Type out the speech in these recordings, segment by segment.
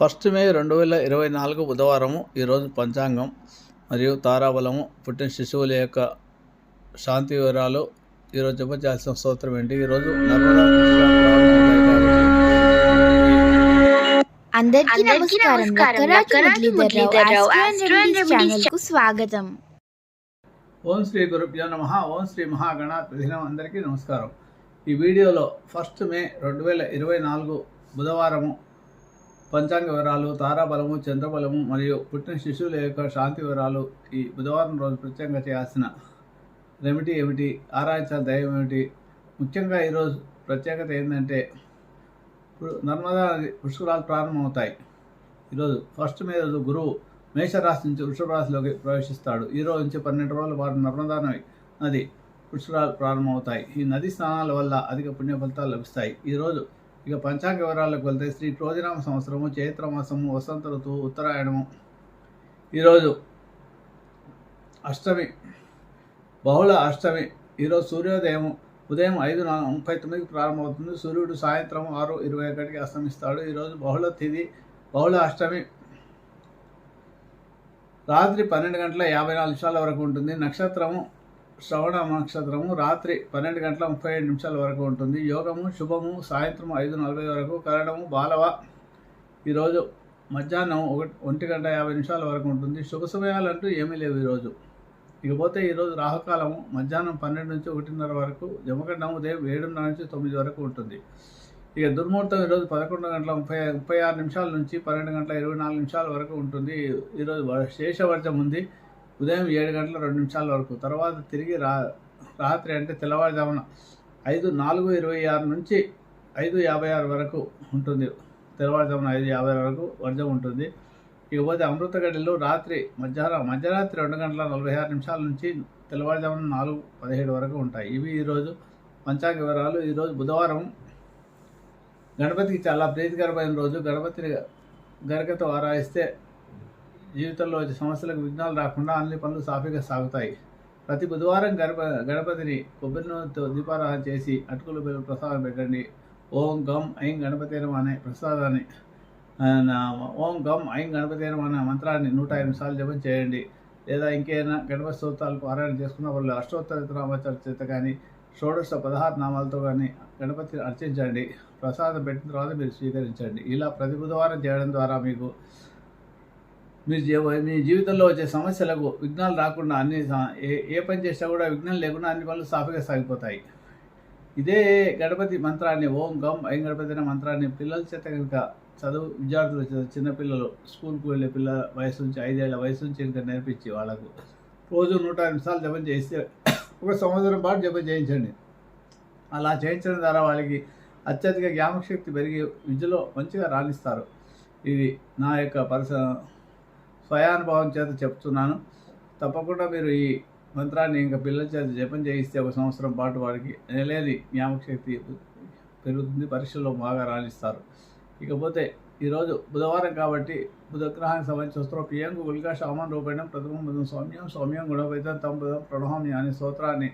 First మే రెండు వేల ఇరవై నాలుగు బుధవారము ఈరోజు పంచాంగం మరియు తారాబలము పుట్టిన శిశువుల యొక్క శాంతి వివరాలు ఈరోజు చెప్పాల్సిన స్తోత్రం ఏంటి? ఈరోజు అందరికీ నమస్కారం. ఛానల్కు స్వాగతం. ఓం శ్రీ గురుభ్యో నమ. ఓం శ్రీ మహాగణాధినం అందరికీ నమస్కారం. ఈ వీడియోలో ఫస్ట్ మే రెండు వేల ఇరవై నాలుగు బుధవారము పంచాంగ వివరాలు తారాబలము చంద్రబలము మరియు పుట్టిన శిశువుల యొక్క శాంతి వివరాలు ఈ బుధవారం రోజు ప్రత్యేకంగా చేయాల్సిన రెమిటీ ఏమిటి? ఆరాధించిన దైవం ఏమిటి? ముఖ్యంగా ఈరోజు ప్రత్యేకత ఏంటంటే నర్మదా పుష్కరాలు ప్రారంభమవుతాయి. ఈరోజు ఫస్ట్ మీద గురువు మేషరాశి నుంచి వృషభ రాశిలోకి ప్రవేశిస్తాడు. ఈ రోజు నుంచి పన్నెండు రోజుల పాటు నర్మదా నది నది పుష్కరాలు ప్రారంభమవుతాయి. ఈ నది స్నానాల వల్ల అధిక పుణ్య ఫలితాలు లభిస్తాయి ఈరోజు ఇక పంచాంగ వివరాలకు వెళ్తే శ్రీ క్రోజనామ సంవత్సరము చైత్ర మాసము వసంత ఋతువు ఉత్తరాయణము. ఈరోజు అష్టమి బహుళ అష్టమి. ఈరోజు సూర్యోదయం ఉదయం ఐదు ముప్పై తొమ్మిదికి ప్రారంభమవుతుంది. సూర్యుడు సాయంత్రం ఆరు ఇరవై ఒకటికి అస్తమిస్తాడు. ఈరోజు బహుళ తిథి బహుళ అష్టమి. రాత్రి పన్నెండు గంటల యాభై నాలుగు నిమిషాల వరకు ఉంటుంది. నక్షత్రము శ్రవణ నక్షత్రము రాత్రి పన్నెండు గంటల ముప్పై ఏడు నిమిషాల వరకు ఉంటుంది. యోగము శుభము సాయంత్రం ఐదు నలభై వరకు కరణము బాలవ. ఈరోజు మధ్యాహ్నం ఒకటి ఒంటి గంట యాభై నిమిషాల వరకు ఉంటుంది. శుభ సమయాలంటూ ఏమీ లేవు ఈరోజు ఇకపోతే ఈరోజు రాహుకాలము మధ్యాహ్నం పన్నెండు నుంచి ఒకటిన్నర వరకు జమగండం ఉదయం ఏడున్నర నుంచి తొమ్మిది వరకు ఉంటుంది. ఇక దుర్ముహూర్తం ఈరోజు పదకొండు గంటల ముప్పై ముప్పై ఆరు నిమిషాల నుంచి పన్నెండు గంటల ఇరవై నాలుగు నిమిషాల వరకు ఉంటుంది. ఈరోజు శేషవర్జం ఉంది. ఉదయం ఏడు గంటల రెండు నిమిషాల వరకు. తర్వాత తిరిగి రా రాత్రి అంటే తెల్లవారుజామున ఐదు నాలుగు ఇరవై ఆరు నుంచి ఐదు యాభై ఆరు వరకు ఉంటుంది. తెల్లవారుజామున ఐదు యాభై ఆరు వరకు వర్జం ఉంటుంది. ఇకపోతే అమృతగడిలో రాత్రి మధ్యాహ్నం మధ్యరాత్రి రెండు గంటల నలభై ఆరు నిమిషాల నుంచి తెల్లవారుజామున నాలుగు పదిహేడు వరకు ఉంటాయి. ఇవి ఈరోజు పంచాంగ వివరాలు. ఈరోజు బుధవారం గణపతికి చాలా ప్రీతికరమైన రోజు. గణపతిని గరకతో ఆరాయిస్తే జీవితంలో వచ్చే సమస్యలకు విఘ్నాలు రాకుండా అన్ని పనులు సాఫీగా సాగుతాయి. ప్రతి బుధవారం గణప గణపతిని కొబ్బరి నూనెతో దీపారాధన చేసి అటుకులు బెల్లం ప్రసాదం పెట్టండి. ఓం గం ఐం గణపతి అనే ప్రసాదాన్ని ఓం గం ఐం గణపతి అనే మంత్రాన్ని నూట ఎనిమిది సార్లు జపం చేయండి. లేదా ఇంకేమైనా గణపతి స్తోత్రాలు పారాయణ చేసుకున్న వాళ్ళు అష్టోత్తర నామాచార చేత కానీ షోడశ పదహారు నామాలతో కానీ గణపతిని అర్చించండి. ప్రసాదం పెట్టిన తర్వాత మీరు స్వీకరించండి. ఇలా ప్రతి బుధవారం చేయడం ద్వారా మీకు మీ జీవ మీ జీవితంలో వచ్చే సమస్యలకు విఘ్నాలు రాకుండా అన్ని ఏ ఏ పని చేసినా కూడా విఘ్నం లేకుండా అన్ని పనులు సాఫీగా సాగిపోతాయి. ఇదే గణపతి మంత్రాన్ని ఓం గం ఐం గణపతి అనే మంత్రాన్ని పిల్లల చేత కనుక చదువు విద్యార్థులు చిన్నపిల్లలు స్కూల్కి వెళ్ళే పిల్లల వయసు నుంచి ఐదేళ్ళ వయసు నుంచి ఇంకా నేర్పించి వాళ్ళకు రోజు నూట నిమిషాలు జపం చేస్తే ఒక సంవత్సరం పాటు జపం చేయించండి. అలా చేయించడం ద్వారా వాళ్ళకి అత్యధిక జ్ఞాపకశక్తి పెరిగి విద్యలో మంచిగా రాణిస్తారు. ఇది నా యొక్క పరిస స్వయానుభవం చేత చెప్తున్నాను. తప్పకుండా మీరు ఈ మంత్రాన్ని ఇంకా పిల్లల చేత జపం చేయిస్తే ఒక సంవత్సరం పాటు వారికి నెలేది జ్ఞాపకశక్తి పెరుగుతుంది పరీక్షల్లో బాగా రాణిస్తారు. ఇకపోతే ఈరోజు బుధవారం కాబట్టి బుధగ్రహానికి సంబంధించిన స్తోత్రం ప్రియాంకు గులికా శామన్ రూపేణం ప్రథమం బుధం సౌమ్యం సౌమ్యం గుణపైతం తం బుధం ప్రణహం అనే స్తోత్రాన్ని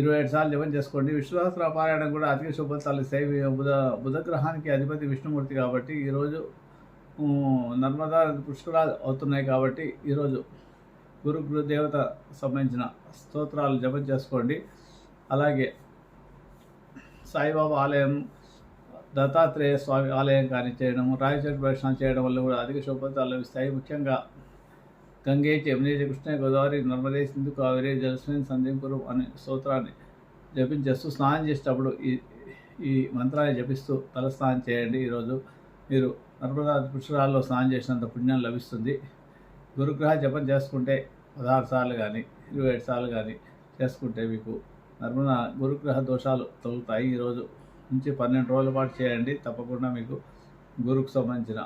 ఇరవై ఏడు సార్లు జపం చేసుకోండి. విశ్వసహస్ర పారాయణం కూడా అధిక శుభఫలితాలు ఇస్తాయి. బుధ బుధగ్రహానికి అధిపతి విష్ణుమూర్తి కాబట్టి ఈరోజు నర్మదా పుష్కరాలు అవుతున్నాయి కాబట్టి ఈరోజు గురు గురు దేవత సంబంధించిన స్తోత్రాలు జపం చేసుకోండి. అలాగే సాయిబాబా ఆలయం దత్తాత్రేయ స్వామి ఆలయం కానీ చేయడం రాయచోటి దర్శనం చేయడం వల్ల కూడా అధిక శుభఫలితాలు లభిస్తాయి. ముఖ్యంగా గంగే యమునే కృష్ణ గోదావరి నర్మదే సింధు కావేరి జలస్మిన్ సంధ్యంపురం అనే స్తోత్రాన్ని జపించేస్తూ స్నానం చేసేటప్పుడు ఈ ఈ మంత్రాన్ని జపిస్తూ తలస్నానం చేయండి. ఈరోజు మీరు నర్మదా పుష్కరాల్లో స్నానం చేసినంత పుణ్యం లభిస్తుంది. గురుగ్రహ జపం చేసుకుంటే పదహారు సార్లు కానీ ఇరవై ఏడు సార్లు కానీ చేసుకుంటే మీకు నర్మదా గురుగ్రహ దోషాలు తొలుగుతాయి ఈరోజు నుంచి పన్నెండు రోజుల పాటు చేయండి. తప్పకుండా మీకు గురుకు సంబంధించిన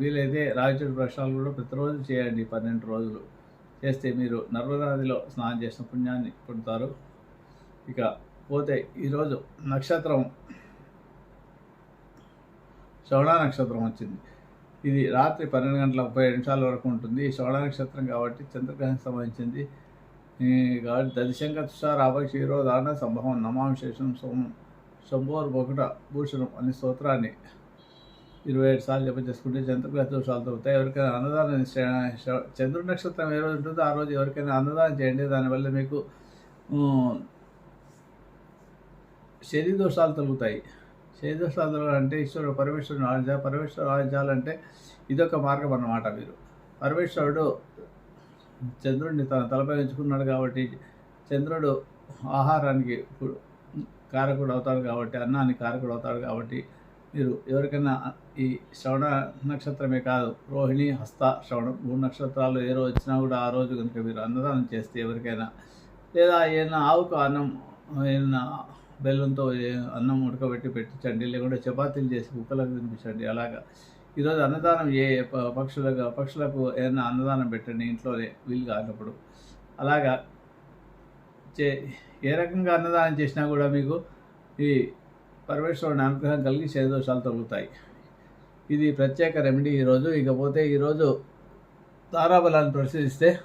వీలైతే రాయచోటి ప్రశ్నలు కూడా ప్రతిరోజు చేయండి. పన్నెండు రోజులు చేస్తే మీరు నర్మదా నదిలో స్నానం చేసిన పుణ్యాన్ని పొందుతారు. ఇక పోతే ఈరోజు నక్షత్రం శ్రవణ నక్షత్రం వచ్చింది. ఇది రాత్రి పన్నెండు గంటల ముప్పై నిమిషాల వరకు ఉంటుంది. ఈ శ్రవణ నక్షత్రం కాబట్టి చంద్రగ్రహానికి సంబంధించింది. కాబట్టి దదిశంక తుషార అభక్షీరో దాన సంభవం నమాం శేషం సోమం శంభోర్ బొకట భూషణం అనే స్తోత్రాన్ని ఇరవై ఏడు సార్లు జపం చేసుకుంటే చంద్రగ్రహ దోషాలు తగ్గుతాయి. ఎవరికైనా అన్నదానం చే- చంద్రుడి నక్షత్రం ఏ రోజు ఉంటుందో ఆ రోజు ఎవరికైనా అన్నదానం చేయండి. దానివల్ల మీకు శని దోషాలు తొలుగుతాయి శని అంటే ఈశ్వరుడు పరమేశ్వరుని ఆరాధించాలి. పరమేశ్వరుడు ఆరాధించాలంటే ఇదొక మార్గం అన్నమాట మీరు పరమేశ్వరుడు చంద్రుడిని తన తలపై ఉంచుకున్నాడు కాబట్టి చంద్రుడు ఆహారానికి కారకుడు అవుతాడు కాబట్టి అన్నానికి కారకుడు అవుతాడు కాబట్టి మీరు ఎవరికైనా ఈ శ్రవణ నక్షత్రమే కాదు రోహిణి హస్త శ్రవణం మూడు నక్షత్రాలు ఏ రోజు వచ్చినా కూడా ఆ రోజు కనుక మీరు అన్నదానం చేస్తే ఎవరికైనా లేదా ఏదైనా ఆవుకు అన్నం ఏదైనా బెల్లంతో ఏ- అన్నం ఉడకబెట్టి పెట్టించండి లేకుంటే చపాతీలు చేసి కుక్కలకు తినిపించండి అలాగా. ఈరోజు అన్నదానం ఏ ప- పక్షులకు పక్షులకు ఏదైనా అన్నదానం పెట్టండి ఇంట్లోనే వీలు కానప్పుడు. అలాగా. చే ఏ రకంగా అన్నదానం చేసినా కూడా మీకు ఈ పరమేశ్వరుని అనుగ్రహం కలిగి శనిదోషాలు తొలుగుతాయి. ఇది ప్రత్యేక రెమెడీ ఈరోజు. ఇకపోతే ఈరోజు తారాబలాన్ని పరిశీలిస్తే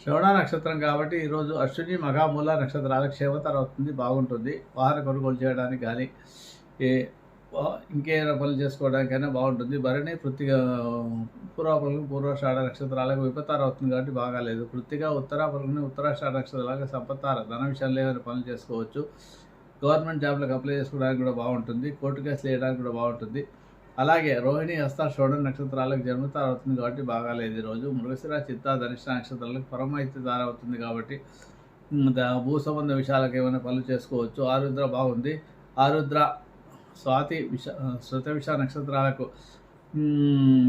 శ్రవణ నక్షత్రం కాబట్టి ఈరోజు అశ్విని మఘామూల నక్షత్రాల క్షేమతర అవుతుంది బాగుంటుంది. వాహన కొనుగోలు చేయడానికి కానీ ఏ ఇంకేమైనా పనులు చేసుకోవడానికైనా బాగుంటుంది. భరణి కృత్తిగా పూర్వపలకు పూర్వాషాఢ నక్షత్రాలకు విపత్తార అవుతుంది కాబట్టి బాగాలేదు. కృత్తిగా ఉత్తరాపలని ఉత్తరాషాఢ నక్షత్రాలకు సంపత్తార ధన విషయాల్లో ఏమైనా పనులు చేసుకోవచ్చు. గవర్నమెంట్ జాబ్లకు అప్లై చేసుకోవడానికి కూడా బాగుంటుంది. కోర్టు కేసులు వేయడానికి కూడా బాగుంటుంది. అలాగే రోహిణి హస్త షోడన్ నక్షత్రాలకు జన్మతార అవుతుంది కాబట్టి బాగాలేదు ఈరోజు మృగశిర చిత్త ధనిష్ట నక్షత్రాలకు పరమైతే దార అవుతుంది కాబట్టి భూ సంబంధ విషయాలకు ఏమైనా పనులు చేసుకోవచ్చు. ఆరుద్ర బాగుంది. ఆరుద్ర స్వాతి విష శృతవిష నక్షత్రాలకు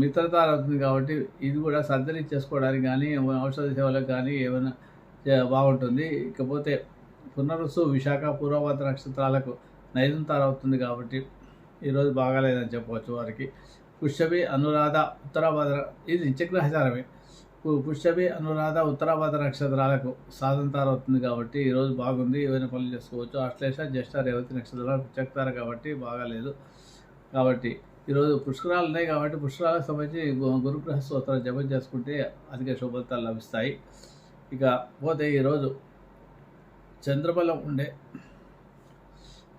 మిత్రతార అవుతుంది కాబట్టి ఇది కూడా సర్జరీ చేసుకోవడానికి కానీ ఔషధ సేవలకు కానీ ఏమైనా బాగుంటుంది. ఇకపోతే పునరుసు విశాఖ పూర్వభద్ర నక్షత్రాలకు నైదంతార అవుతుంది కాబట్టి ఈరోజు బాగాలేదని చెప్పవచ్చు వారికి. పుష్యభి అనురాధ ఉత్తరాభద్ర ఇది నిత్యగ్రహచారమే. పు- పుష్యభి అనురాధ ఉత్తరాభద్ర నక్షత్రాలకు సాధంతారం అవుతుంది కాబట్టి ఈరోజు బాగుంది ఏమైనా పనులు చేసుకోవచ్చు. అశ్లేష జ్యేష్ఠ రేవతి నక్షత్రాలు చెక్తారు కాబట్టి బాగాలేదు. కాబట్టి ఈరోజు పుష్కరాలు ఉన్నాయి కాబట్టి పుష్కరాలకు సంబంధించి గురుగ్రహ స్తోత్రం జపం చేసుకుంటే అధిక శుభతాలు లభిస్తాయి. ఇక పోతే ఈరోజు చంద్రబలం ఉండే.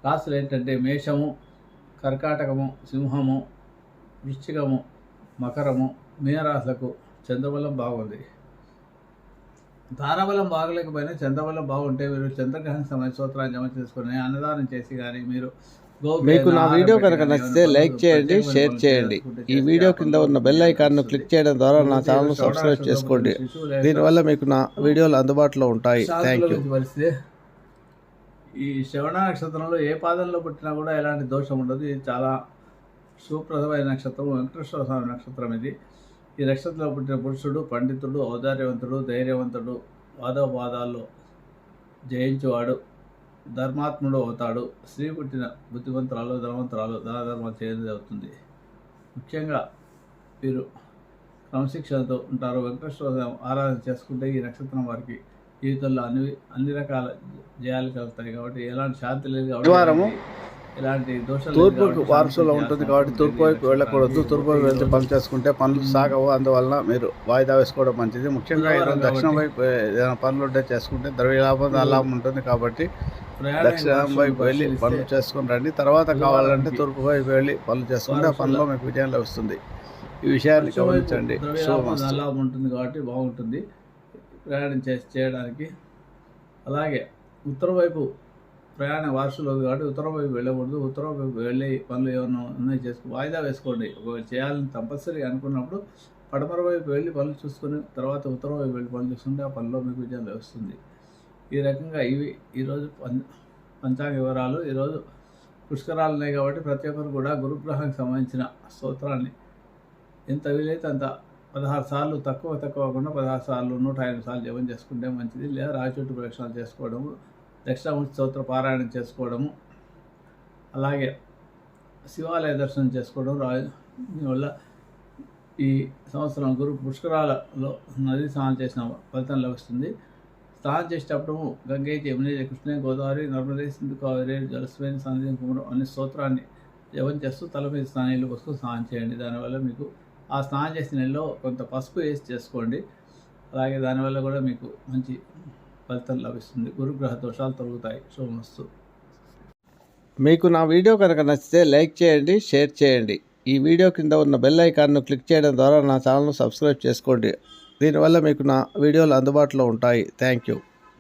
రాశులు ఏంటంటే మేషము కర్కాటకము సింహము వృశ్చికము మకరము మీనరాశులకు చంద్రబలం బాగుంది. తారాబలం బాగలేకపోయినా చంద్రబలం బాగుంటే మీరు చంద్రగ్రహం సమయ సూత్రాన్ని జమ చేసుకుని అన్నదానం చేసి కానీ మీరు మీకు నా వీడియో కనుక నచ్చితే లైక్ చేయండి షేర్ చేయండి. ఈ వీడియో కింద ఉన్న బెల్ ఐకాన్ను. క్లిక్ చేయడం ద్వారా నా ఛానల్ సబ్స్క్రైబ్ చేసుకోండి. దీనివల్ల మీకు నా వీడియోలు అందుబాటులో ఉంటాయి. థ్యాంక్ యూ ఈ శ్రవణ నక్షత్రంలో ఏ పాదంలో పుట్టినా కూడా ఎలాంటి దోషం ఉండదు. ఇది చాలా సుప్రదమైన నక్షత్రం వెంకటేశ్వర స్వామి నక్షత్రం ఇది. ఈ నక్షత్రంలో పుట్టిన పురుషుడు పండితుడు ఔదార్యవంతుడు ధైర్యవంతుడు వాదోపాదాల్లో జయించేవాడు ధర్మాత్ముడు అవుతాడు. స్త్రీ పుట్టిన బుద్ధిమంతురాలు ధనవంతురాలు ధనధర్మం చేయనిది అవుతుంది ముఖ్యంగా వీరు క్రమశిక్షణతో ఉంటారు. వెంకటేశ్వర స్వామి ఆరాధన చేసుకుంటే ఈ నక్షత్రం వారికి జీవితంలో అన్ని అన్ని రకాల జయాలు కలుగుతాయి కాబట్టి ఎలాంటి శాంతి లేదు కాబట్టి ఎలాంటి దోషాలు లేదు తూర్పు కాబట్టి వారసులో ఉంటుంది కాబట్టి తూర్పు వైపు. వెళ్ళకూడదు. తూర్పు వైపు వెళ్తే పనులు చేసుకుంటే పనులు సాగవు. అందువలన మీరు వాయిదా వేసుకోవడం మంచిది. ముఖ్యంగా ఈరోజు దక్షిణం వైపు ఏదైనా పనులు ఉంటే చేసుకుంటే ద్రవ్య లాభం ఉంటుంది కాబట్టి దక్షిణం వైపు వెళ్ళి పనులు చేసుకుని రండి. తర్వాత కావాలంటే తూర్పు వైపు వెళ్ళి పనులు చేసుకుంటే ఆ పనిలో మీకు విజయం లభిస్తుంది. ఈ విషయాన్ని గమనించండి. లాభం ఉంటుంది కాబట్టి బాగుంటుంది. ప్రయాణం చేసి చేయడానికి. అలాగే ఉత్తర వైపు ప్రయాణ వారసులు కాబట్టి ఉత్తరం వైపు వెళ్ళకూడదు. ఉత్తరం వైపు వెళ్ళి పనులు ఏమైనా ఉన్నాయి చేసుకుని వాయిదా వేసుకోండి. ఒకవేళ చేయాలని తప్పనిసరి అనుకున్నప్పుడు పడమర వైపు వెళ్ళి పనులు చూసుకుని తర్వాత ఉత్తరం వైపు వెళ్ళి పనులు చూసుకుంటే ఆ పనిలో మీకు విజయం లభిస్తుంది. ఈ రకంగా ఇవి ఈరోజు పంచాంగ వివరాలు. ఈరోజు పుష్కరాలు ఉన్నాయి కాబట్టి ప్రతి ఒక్కరు కూడా గురుగ్రహానికి సంబంధించిన స్తోత్రాన్ని ఎంత వీలైతే అంత పదహారు సార్లు తక్కువ తక్కువ కాకుండా పదహారు సార్లు నూట ఐదు సార్లు జపం చేసుకుంటే మంచిది. లేదా రాజచోటు ప్రదక్షిణాలు చేసుకోవడము దక్షిణామూర్తి స్తోత్ర పారాయణం చేసుకోవడము అలాగే శివాలయ దర్శనం చేసుకోవడం రా దీనివల్ల ఈ సంవత్సరం గురు పుష్కరాలలో నది స్నానం చేసిన ఫలితం లభిస్తుంది. స్నానం చేసేటప్పుడు గంగే యమునే కృష్ణ గోదావరి నర్మదే సింధు కావేరి జలస్వేని సంధ్యం కుమరం అనే స్తోత్రాన్ని జపం చేస్తూ తల మీద స్నానాలు పోసుకొని స్నానం చేయండి. దానివల్ల మీకు ఆ స్నానం చేసిన నెలలో కొంత పసుపు వేసి చేసుకోండి. అలాగే దానివల్ల కూడా మీకు మంచి ఫలితం లభిస్తుంది. గురుగ్రహ దోషాలు తొలగుతాయి. శుభమస్తు మీకు నా వీడియో కనుక నచ్చితే లైక్ చేయండి షేర్ చేయండి. ఈ వీడియో కింద ఉన్న బెల్ ఐకాన్ను క్లిక్ చేయడం ద్వారా నా ఛానల్ను సబ్స్క్రైబ్ చేసుకోండి. దీనివల్ల మీకు నా వీడియోలు అందుబాటులో ఉంటాయి. Thank you.